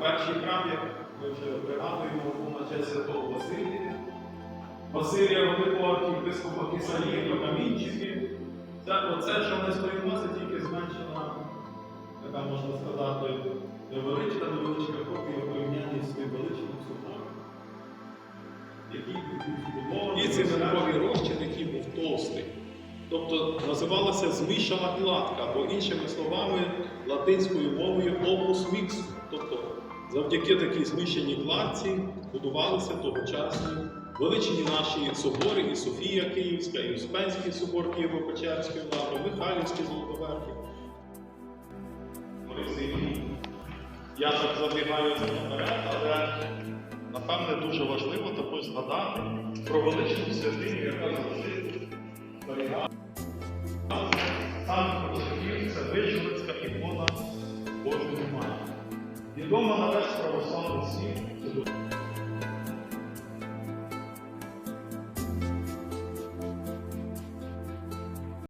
перший храм, як ми вже пригадуємо, був на честь святого Василія. Василія Великого архієпископа Кисарієва, Камінчики. Це, оце, що ми стоїмо, це тільки зменшена, така можна сказати, невеличка, невеличка копія в порівнянні з тим величним собором, який. І цементовий розчин, називалася змішана кладка, або іншими словами, латинською мовою opus mixum. Тобто завдяки такій змішаній кладці будувалися тогочасні величні наші собори, і Софія Київська, і Успенський собор Києво-Печерської лаври, Михайлівський Золотоверхів. Я так забігаю наперед, але напевне дуже важливо також згадати про величну святиню, яка завжди зберігала. Відома на весь православний світ.